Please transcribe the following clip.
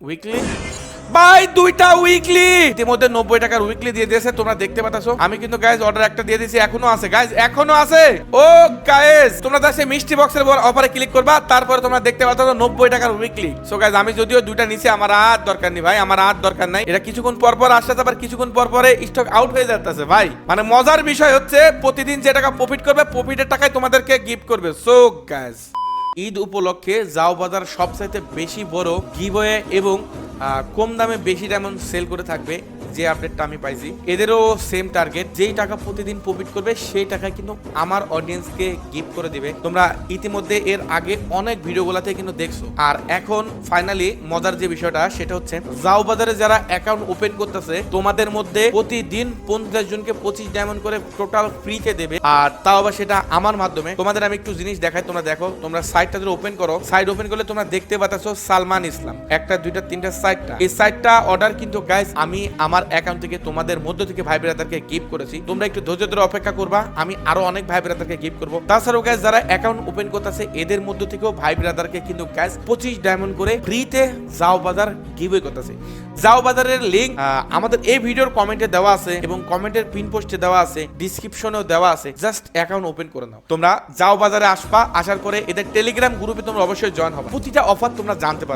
Weekly ভাই, দুইটা weekly ইতিমধ্যে নব্বই টাকার উইকলি দিয়ে দিয়েছে, তোমরা দেখতে পাচ্ছ আমি কিন্তু গাইজ অর্ডার একটা দিয়ে দিয়েছি, এখনও আছে। গাইজ এখনও আছে! ও গাইজ তোমরা তার সেই মিষ্টি বক্সের উপর অফারে ক্লিক করবা, তারপরে তোমরা দেখতে পাচ্ছ নব্বই টাকার উইকলি সো গাইজ আমি যদিও দুইটা নিছি, আমার আর দরকার নেই, ভাই, আমার আর দরকার নাই। এটা কিছুক্ষণ পর পর আসতে আবার কিছুক্ষণ পর পরে স্টক আউট হয়ে যাচ্ছে ভাই। মানে মজার বিষয় হচ্ছে, প্রতিদিন যে টাকা প্রফিট করবে প্রফিটের টাকায় তোমাদেরকে গিফট করবে। সো গাইজ ঈদ উপলক্ষে যাও বাজার সবচাইতে বেশি বড় গিবয়ে এবং কম দামে বেশি ডায়মন্ড সেল করে থাকবে। যে আপডেটটা আমি পাইছি, এদেরও সেম টার্গেট যেই টাকা প্রতিদিন প্রফিট করবে, সেই টাকা কিন্তু আমার অডিয়েন্সকে গিফট করে দিবে। তোমরা ইতিমধ্যে এর আগে অনেক ভিডিওগুলোতে কিন্তু দেখছ। আর এখন ফাইনালি মজার যে বিষয়টা, সেটা হচ্ছে যাও বাজারে যারা অ্যাকাউন্ট ওপেন করতেছে, তোমাদের মধ্যে প্রতিদিন পঞ্চাশ জনকে পঁচিশ ডায়মন্ড করে টোটাল ফ্রিতে দেবে। আর তাও আবার সেটা আমার মাধ্যমে। তোমাদের আমি একটু জিনিস দেখাই, তোমরা দেখো। তোমরা সাইটটা যদি ওপেন করো সাইট ওপেন করলে তোমরা দেখতে পাচ্ছ সালমান ইসলাম। একটা, দুইটা, তিনটা সাইটটা এই সাইটটা অর্ডার কিন্তু গাইস আমি, আমার অ্যাকাউন্ট থেকে তোমাদের মধ্য থেকে ভাই ব্রাদারকে গিফট করেছি। তোমরা একটু ধৈর্য ধরে অপেক্ষা করবা, আমি আরও অনেক ভাই ব্রাদারকে গিফট করব। তাছাড়াও গাইস যারা অ্যাকাউন্ট ওপেন করতেছে, এদের মধ্য থেকেও ভাই ব্রাদারকে কিন্তু গাইস পঁচিশ ডায়মন্ড করে ফ্রিতে যাও বাজার গিভওয়ে করতেছে। যাও বাজারের লিঙ্ক আমাদের এই ভিডিওর কমেন্টে দেওয়া আছে এবং কমেন্টের পিন পোস্টে দেওয়া আছে ডিসক্রিপশনেও দেওয়া আছে। জাস্ট অ্যাকাউন্ট ওপেন করে নাও। তোমরা যাও বাজারে আসবা, আসার পরে এদের টেলিগ্রাম গ্রুপে তোমরা অবশ্যই জয়েন হবে। প্রতিটা অফার তোমরা জানতে পারবে।